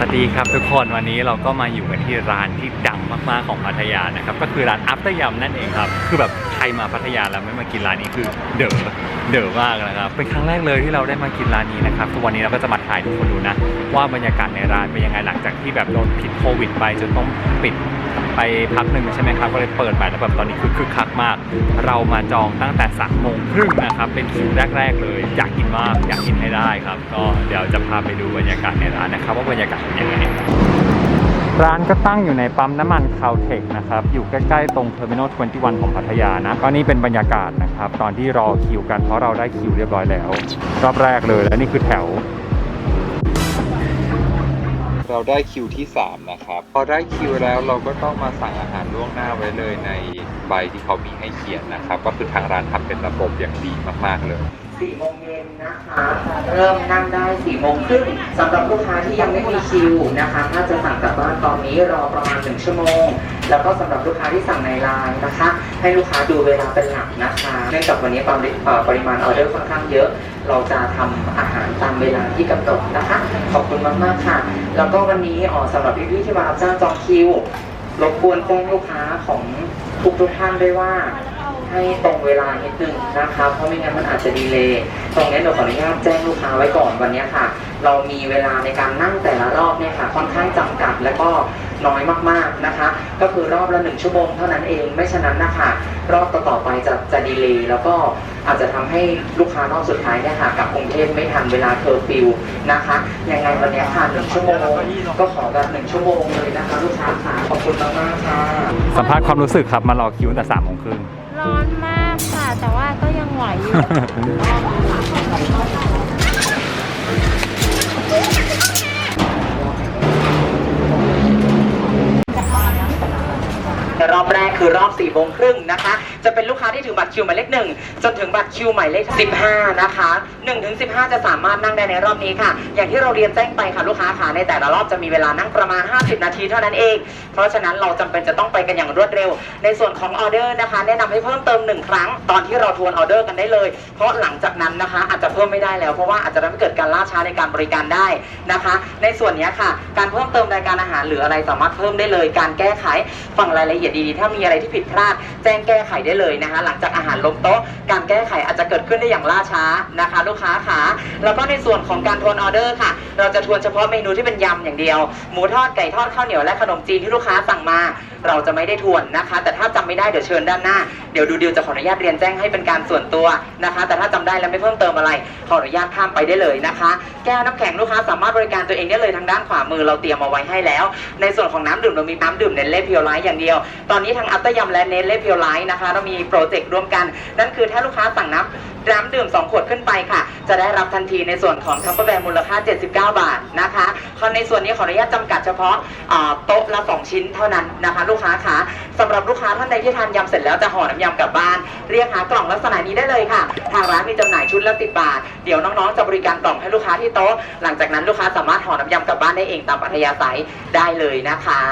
สวัสดีครับทุกคนวันนี้เราก็มาอยู่กันที่ร้านที่ดังมากๆของพัทยานะครับก็คือร้านอัพเตอร์ยำนั่นเองครับคือแบบใครมาพัทยาแล้วไม่มากินร้านนี้คือเด๋อเด๋อมากนะครับเป็นครั้งแรกเลยที่เราได้มากินร้านนี้นะครับทุกวันนี้เราก็จะมาถ่ายทุกคนดูนะว่าบรรยากาศในร้านเป็นยังไงหลังจากที่แบบโดนพิษโควิดไปจนต้องปิด ไปพักหนึ่งใช่ไหมครับก็เลยเปิดใหม่แล้วแบบตอนนี้คือคึกคักมาก เรามาจองตั้งแต่สามโมงครึ่งนะครับเป็นคิวแรก ๆ เลยอยากกินมากอยากกินให้ได้ครับ ก็เดี๋ยวจะพาไปดูบรรยากาศในร้านนะครับ ว่าบรรยากาศเป็นยังไงร้านก็ตั้งอยู่ในปั๊มน้ำมันคาวเทคนะครับ อยู่ใกล้ ๆ ตรงเทอร์มินอล21 ของพัทยานะ ก็นี่เป็นบรรยากาศนะครับ ตอนที่รอคิวกันเพราะเราได้คิวเรียบร้อยแล้ว รอบแรกเลย และนี่คือแถว เราได้คิวที่ 3 นะครับ พอได้คิวแล้วเราก็ต้องมาสั่งอาหารล่วงหน้าไว้เลยในใบที่เขามีให้เขียนนะครับ ก็คือทางร้านทำเป็นระบบอย่างดีมากๆเลย สี่โมงเย็นนะคะเริ่มนั่งได้สี่โมงครึ่งสำหรับลูกค้าที่ยังไม่มีคิวนะคะ ถ้าจะสั่งกลับบ้านตอนนี้รอประมาณหนึ่งชั่วโมง แล้วก็สำหรับลูกค้าที่สั่งในไลน์นะคะ ให้ลูกค้าดูเวลาเป็นหลักนะคะเนื่องจากวันนี้ปริเอ่อปริมาณออเดอร์ค่อนข้างเยอะ เราจะทำอาหารตามเวลาที่กำหนดนะคะ ขอบคุณมากๆค่ะ แล้วก็วันนี้อ๋อสำหรับพี่ๆที่มารับจ้างจองคิวรบกวนแจ้งลูกค้าของทุกทุกท่านด้วยว่า ให้ตรงเวลานิดนึงนะคะเพราะไม่งั้นมันอาจจะดีเลยตรงนี้เดี๋ยวขออนุญาตแจ้งลูกค้าไว้ก่อนวันนี้ค่ะ เรามีเวลาในการนั่งแต่ละรอบเนี่ยค่ะค่อนข้างจำกัดและก็น้อยมากๆนะคะ ก็คือรอบละหนึ่งชั่วโมงเท่านั้นเองไม่ฉะนั้นนะคะรอบต่อๆไปจะจะดีเลยแล้วก็อาจจะทำให้ลูกค้ารอบสุดท้ายเนี่ยค่ะกับกรุงเทพไม่ทันเวลาเคอร์ฟิวนะคะยังไงวันนี้ค่ะหนึ่งชั่วโมงก็ขอแบบหนึ่งชั่วโมงเลยนะคะ ลูกค้าค่ะขอบคุณมากๆค่ะสัมภาษณ์ความรู้สึกครับมารอคิวตั้งแต่สามโมงครึ่ง ร้อนมากค่ะ แต่ว่าก็ยังไหวอยู่ รอบแรกคือรอบ4ี่โมงครึ่งนะคะจะเป็นลูกค้าที่ถือบัตรคิวหมายเลขหนึ่งจนถึงบัตรคิวหมายเลข15 นะคะ1ถึง15 จะสามารถนั่งได้ในรอบนี้ค่ะ อย่างที่เราเรียนแจ้งไปค่ะลูกค้าค่ะในแต่ละรอบจะมีเวลานั่งประมาณ 50 นาทีเท่านั้นเอง เพราะฉะนั้นเราจำเป็นจะต้องไปกันอย่างรวดเร็ว ในส่วนของออเดอร์นะคะ แนะนำให้เพิ่มเติมหนึ่งครั้ง ตอนที่เราทวนออเดอร์กันได้เลย เพราะหลังจากนั้นนะคะ อาจจะเพิ่มไม่ได้แล้วเพราะว่าอาจจะทำให้เกิดการล่าช้าในการบริการได้นะคะ ในส่วนนี้ค่ะ การเพิ่มเติมรายการอาหารหรืออะไรสามารถเพิ่มได้เลย การแก้ไขฟังรายละเอียดดีๆถ้ามีอะไรที่ผิดพลาด แจ้งแก้ไขได้เลยนะคะ หลังจากอาหารลงโต๊ะ การแก้ไขอาจจะเกิดขึ้นได้อย่างล่าช้านะคะ ลูกค้าขาแล้วก็ในส่วนของการทวนออเดอร์ค่ะ เราจะทวนเฉพาะเมนูที่เป็นยำอย่างเดียว หมูทอดไก่ทอดข้าวเหนียวและขนมจีนที่ลูกค้าสั่งมา เราจะไม่ได้ทวนนะคะ แต่ถ้าจำไม่ได้เดี๋ยวเชิญด้านหน้า เดี๋ยวดูดีวจะขออนุญาตเรียนแจ้งให้เป็นการส่วนตัวนะคะ แต่ถ้าจำได้แล้วไม่เพิ่มเติมอะไร ขออนุญาตข้ามไปได้เลยนะคะ แก้วน้ำแข็งลูกค้าสามารถบริการตัวเองได้เลยทางด้านขวามือเราเตรียมเอาไว้ให้แล้ว ในส่วนของน้ำดื่มเรามีน้ำดื่มเนเล่เพียวไลท์อย่างเดียว ตอนนี้ทางอัตยำและเนเล่เพียวไลท์นะคะเรามีโปรเจกต์ร่วมกัน นั่นคือถ้าลูกค้าสั่งน้ำน้ำดื่ม 2 ขวดขึ้นไปค่ะ จะได้รับทันทีในส่วนของคัพเปอร์แบร์มูลค่า 79 บาทนะคะคราในส่วนนี้ขออนุญาตจำกัดเฉพาะโต๊ะละ 2 ชิ้นเท่านั้นนะคะ ลูกค้าคะสำหรับลูกค้าท่านใดที่ทานยำเสร็จแล้วจะห่อน้ำยำกลับบ้าน เรียกหากล่องลักษณะนี้ได้เลยค่ะ ทางร้านมีจำหน่ายชุดละ10บาท เดี๋ยวน้องๆจะบริการกล่องให้ลูกค้าที่โต๊ะ หลังจากนั้นลูกค้าสามารถห่อน้ำยำกลับบ้านได้เองตามอัธยาศัยได้เลยนะคะ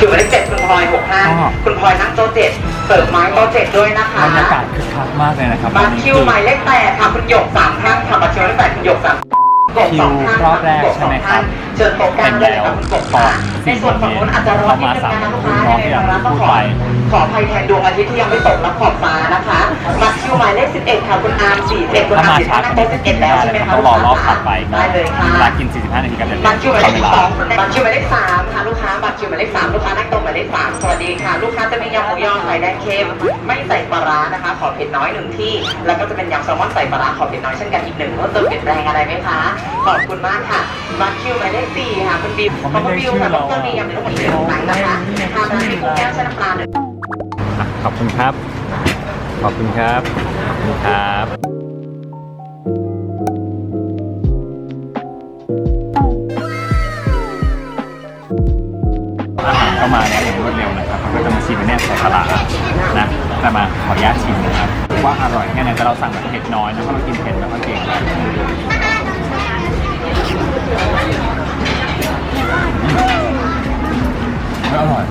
คิวหมายเลขเจ็ดคุณพลอยหกห้าคุณพลอยนั่งโต๊ะเจ็ดเสิร์ฟไม้โต๊ะเจ็ดด้วยนะคะ บรรยากาศคึกคักมากเลยนะครับบัตรคิวหมายเลขแปดค่ะคุณหยกสามท่านค่ะบัตรคิวหมายเลขแปดคุณหยกสามกบสองท่านคิวรอบแรกใช่ไหมครับเชิญโต๊ะกลางเลยค่ะคุณกบค่ะในส่วนฝั่งนู้นอาจจะร้อนนิดนึงนะคะลูกค้าเข้ามาสามในร้านต้องขอพูดไป ขออภัยแทนดวงอาทิตย์ที่ยังไม่ตกและขอบฟ้านะคะบัตรคิวหมายเลขสิบเอ็ดค่ะคุณอาร์มสี่เอ็ดคุณถ้าอาร์มามสิบช้าห้านั่งโต๊ะสิบเอ็ดแล้วใช่ไหมคะต้องรอรอบถัดไปก็ได้เลยค่ะเวลากิน 45 นาทีกันเดี๋ยวบัตรคิวหมายเลขเวสิบลาสองบัตรคิวหมายเลขสามค่ะลูกค้าบัตรคิวหมายเลขสามลูกค้านั่งตรงหมายเลขสามสวัสดีค่ะ ลูกค้าจะมียำหมูยอไข่แดงเค็มไม่ใส่ปลาร้านะคะ ขอเผ็ดน้อยหนึ่งที่ แล้วก็จะเป็นยำแซลมอนใส่ปลาร้าขอเผ็ดน้อยเช่นกันอีกหนึ่งเพิ่มเติมเปลี่ยนแปลงอะไรไหมคะขอบคุณมากค่ะบัตรคิวหมายเลขสี่ค่ะคุณบิวขอบคุณบิวค่ะต้องมียำในทั้งหมดเจ็ดครั้งนะคะทานร้านมีกุ้งแก้วใช้น้ำปลาหนึ่ง อะขอบคุณครับ ขอบคุณครับขอบคุณครับอาหารก็มาแล้วอย่างรวดเร็วนะครับเราก็จะมาชิมอันเนี้ยใส่ปลาร้านะจะมาขออนุญาตชิมนะครับว่าอร่อยแค่ไหนแต่เราสั่งแบบเผ็ดน้อยนะเพราะเรากินเผ็ดไม่ค่อยเก่งอืมอร่อย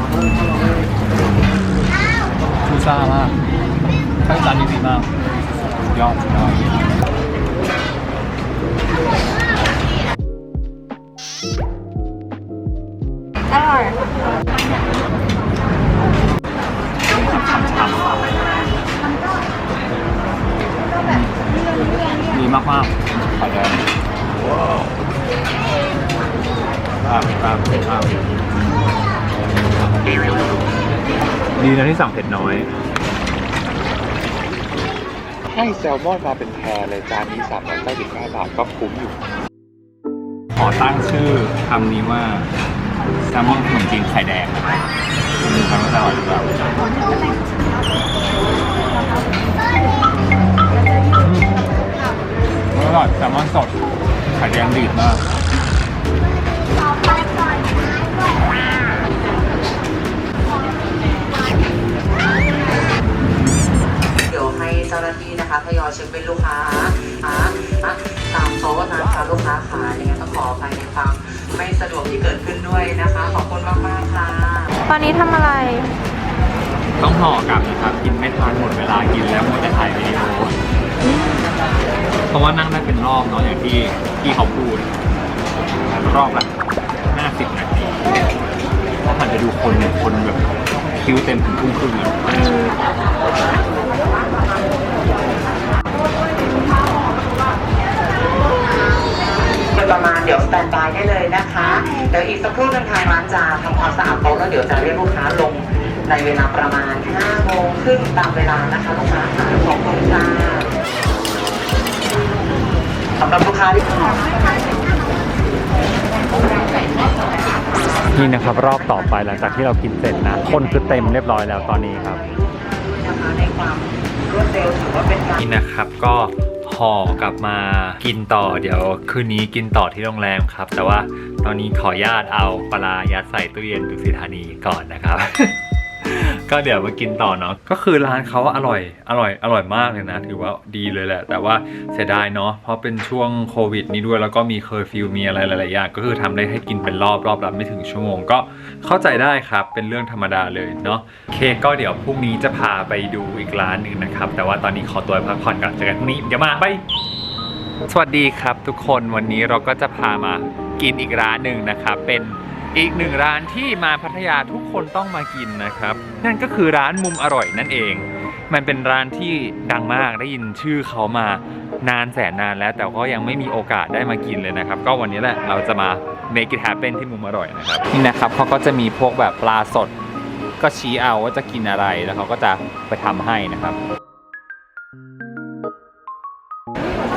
ซ่ามากใช้จานนี้ดีมากยอดยอดอร่อยดีมากมากไข่แดงว้าวครับครับครับ ดีนะที่สั่งเผ็ดน้อย ให้แซลมอนมาเป็นแพรเลยจานนี้395บาทก็คุ้มอยู่ ขอตั้งชื่อคำนี้ว่าแซลมอนขนมจีนไข่แดงมีความว่าจะอร่อยหรือเปล่าอืมอร่อยแซลมอนสดไข่แดงดีดมาก น้าที่นะคะทยอยเช็คเป็นลูกค้าอ่าอะตามโต๊ะนะคะลูกค้าขายังไงต้องขออภัยในความไม่สะดวกที่เกิดขึ้นด้วยนะคะ ขอบคุณมากๆค่ะ ตอนนี้ทำอะไร ต้องห่อกลับนะครับ กินไม่ทันหมดเวลากินแล้วมัวแต่ถ่ายวิดีโอเพราะว่านั่งได้เป็นรอบเนาะอย่างที่ที่เขาพูดรอบละ50นาทีพอผ่านไปดูคนเนี่ยคนแบบคิวเต็มถึงทุ่มครึ่งเลย ประมาณเดี๋ยวสแตนบายได้เลยนะคะ เดี๋ยวอีกสักครู่หนึงทางร้านจะทำความสะอาดโต๊ะแล้วเดี๋ยวจะเรียกลูกค้าลงในเวลาประมาณ5โมงครึ่งตามเวลานะคะลูกค้าค่ะขอบคุณค่ะสำหรับลูกค้าที่นี่นะครับรอบต่อไปหลังจากที่เรากินเสร็จนะ คนคือเต็มเรียบร้อยแล้วตอนนี้ครับนะคะในความรวดเร็วถือว่าเป็นการ นี่นะครับก็ ห่อกลับมากินต่อเดี๋ยวคืนนี้กินต่อที่โรงแรมครับ แต่ว่าตอนนี้ขออนุญาตเอาปลาร้ายัดใส่ตู้เย็นดุสิธานีก่อนนะครับ ก็เดี๋ยวมากินต่อเนาะก็คือร้านเขาอร่อยอร่อยอร่อยมากเลยนะ ถือว่าดีเลยแหละ แต่ว่าเสียดายเนาะเพราะเป็นช่วงโควิด นี้ด้วยแล้วก็มีเคอร์ฟิวมีอะไรหลายๆอย่างก็คือทำได้ให้กินเป็นรอบรอบละไม่ถึงชั่วโมงก็เข้าใจได้ครับ เป็นเรื่องธรรมดาเลยเนาะเคก็เดี๋ยวพรุ่งนี้จะพาไปดูอีกร้านหนึ่งนะครับ แต่ว่าตอนนี้ขอตัวพักผ่อนก่อนเจอกันพรุ่งนี้เดี๋ยวมาบายสวัสดีครับทุกคนวันนี้เราก็จะพามากินอีกร้านหนึ่งนะครับเป็นอีกหนึ่งร้านที่มาพัทยาทุกคนต้องมากินนะครับ นั่นก็คือร้านมุมอร่อยนั่นเอง มันเป็นร้านที่ดังมากได้ยินชื่อเขามานานแสนนานแล้ว แต่ก็ยังไม่มีโอกาสได้มากินเลยนะครับ ก็วันนี้แหละเราจะมา make it happen ที่มุมอร่อยนะครับนี่นะครับเขาก็จะมีพวกแบบปลาสด ก็ชี้เอาว่าจะกินอะไรแล้วเขาก็จะไปทำให้นะครับ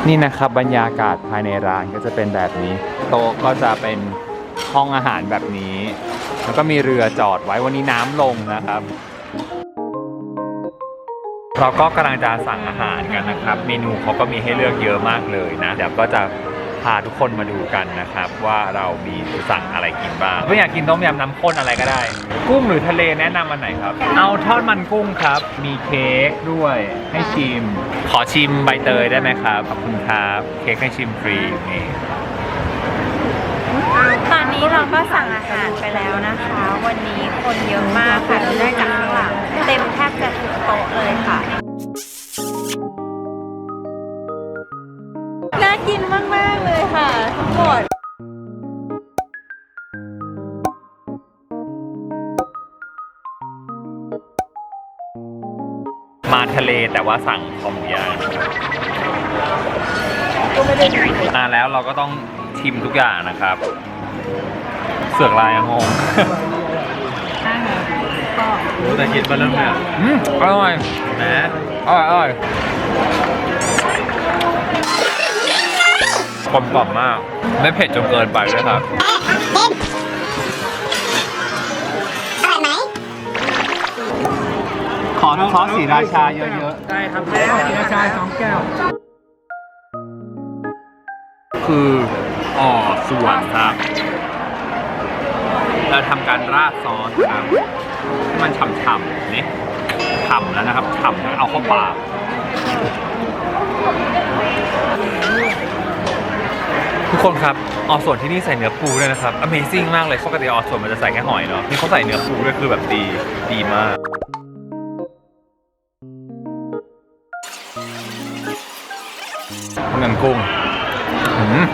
นี่นะครับบรรยากาศภายในร้านก็จะเป็นแบบนี้ โต๊ะก็จะเป็น ห้องอาหารแบบนี้ แล้วก็มีเรือจอดไว้วันนี้น้ำลงนะครับ เราก็กำลังจะสั่งอาหารกันนะครับ เมนูเขาก็มีให้เลือกเยอะมากเลยนะ เดี๋ยวก็จะพาทุกคนมาดูกันนะครับ ว่าเรามีสั่งอะไรกินบ้างถ้าอยากกินต้มยำน้ำข้นอะไรก็ได้ กุ้งหรือทะเลแนะนำอันไหนครับ เอาทอดมันกุ้งครับ มีเค้กด้วยให้ชิม ขอชิมใบเตยได้ไหมครับขอบคุณครับ เค้กให้ชิมฟรีนี่ นนี้เราก็สั่งอาหารไปแล้วนะคะ วันนี้คนเยอะมากค่ะดูได้จากข้างหลังเต็มแทบจะทุกโต๊ะเลยค่ะน่ากินมากๆเลยค่ะทั้งหมดมาทะเลแต่ว่าสั่งคอหมูย่างมาแล้วเราก็ต้องชิมทุกอย่างนะครับ เสือกลายอะงงรู้แต่คิดมาเริ่มเนี่ยอืมอร่อยนะอร่อยอร่อยกลมกล่อมมาก ไม่เผ็ดจนเกินไปด้วยครับขอขอสีราชาเยอะๆ ได้ครับแล้วสีราชาสองแก้ว คืออ่อส่วนครับ เราทำการราดซอสครับให้มันฉ่ำๆนี่ฉ่ำแล้วนะครับฉ่ำแล้วเอาเข้าปากทุกคนครับออส่วนที่นี่ใส่เนื้อปูด้วยนะครับ Amazing มากเลยปกติออส่วนมันจะใส่แค่หอยเนาะนี่เขาใส่เนื้อปูด้วยคือแบบดีดีมากต้มยำกุ้งอืม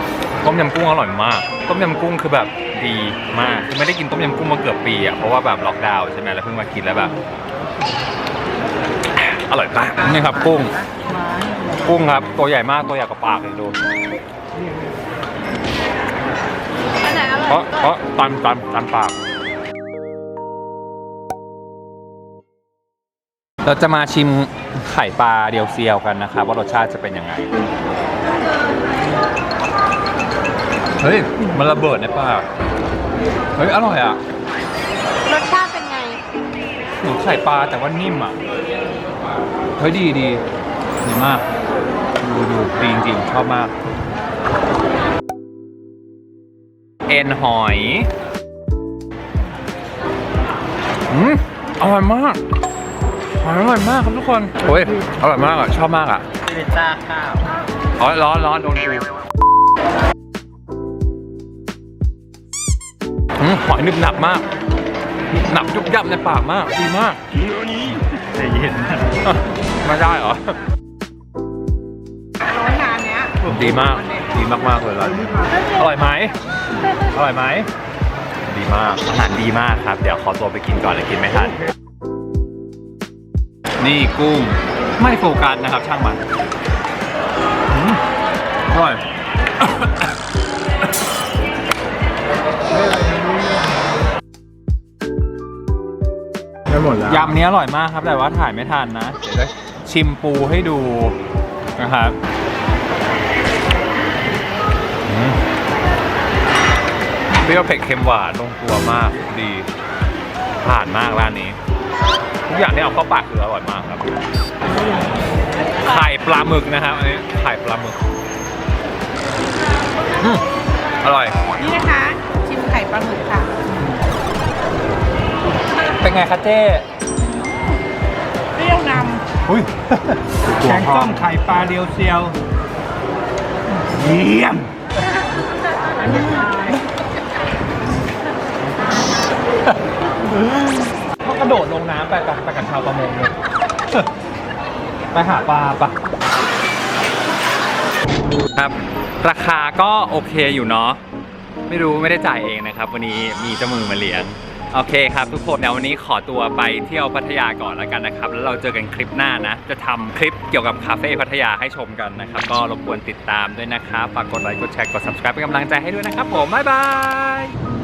ต้มยำกุ้งอร่อยมาก ต้มยำกุ้งคือแบบ ดีมากคือไม่ได้กินต้มยำกุ้งมาเกือบปีอะเพราะว่าแบบล็อกดาวน์ใช่ไหมแล้วเพิ่งมากินแล้วแบบ อร่อยมากนี่ครับกุ้ง กุ้งครับ ตัวใหญ่มากตัวใหญ่กว่าปากเลยดูอันไหนอร่อยเพราะเพราะตันตันตันปาก เราจะมาชิมไข่ปลาเดียวเซียวกันนะครับว่ารสชาติจะเป็นยังไง เฮ้ย มันระเบิดในปากเฮ้ย อร่อยอะ รสชาติเป็นไง หนูไข่ปลาแต่ว่านิ่มอะ เฮ้ย ดีดีดีมาก ดูดูดีจริงๆชอบมาก เอ็นหอย อืมอร่อยมากหอยอร่อยมากครับทุกคนโอ้ยอร่อยมากอะ ชอบมากอะพิซซ่าข้าวอ๋อร้อนร้อนโดนกู หอยนึบหนับมาก หนับยุบยับในปากมาก ดีมากใจเย็นไม่ได้เหรอ ร้อนนานเนี้ยดีมาก ดีมากมากๆเลยร้านนี้อร่อยไหมอร่อยไหม ดีมาก อาหารดีมากครับ เดี๋ยวขอตัวไปกินก่อนเลยกินไม่ทัน นี่กุ้ง ไม่โฟกัสนะครับช่างมันอืมอร่อย ยำนี้อร่อยมากครับ แต่ว่าถ่ายไม่ทันนะ เดี๋ยวจะชิมปูให้ดูนะครับอืมเปรี้ยวเผ็ดเค็มหวานลงตัวมากดี ผ่านมากร้านนี้ ทุกอย่างที่เอาเข้าปากคืออร่อยมากครับไข่ปลาหมึกนะครับอันนี้ไข่ปลาหมึกอืมอร่อย นี่นะคะ ชิมไข่ปลาหมึกค่ะ เป็นไงคะเจ๊เป รี้ยวนอุ้ยำแกงส้มไข่ปลาเรียวเซียว เยี่ยม เขากระโดดลงน้ำไปกับไปกับชาวประมงเลย ไปหาปลาปะครับ ราคาก็โอเคอยู่เนาะไม่รู้ไม่ได้จ่ายเองนะครับ วันนี้มีเจ้ามือมาเลี้ยง โอเคครับทุกคนเดี๋ยววันนี้ขอตัวไปเที่ยวพัทยาก่อนแล้วกันนะครับ แล้วเราเจอกันคลิปหน้านะ จะทำคลิปเกี่ยวกับคาเฟ่พัทยาให้ชมกันนะครับ ก็รบกวนติดตามด้วยนะครับฝากกดไลค์กดแชร์กด subscribe เป็นกำลังใจให้ด้วยนะครับผมบ๊ายบาย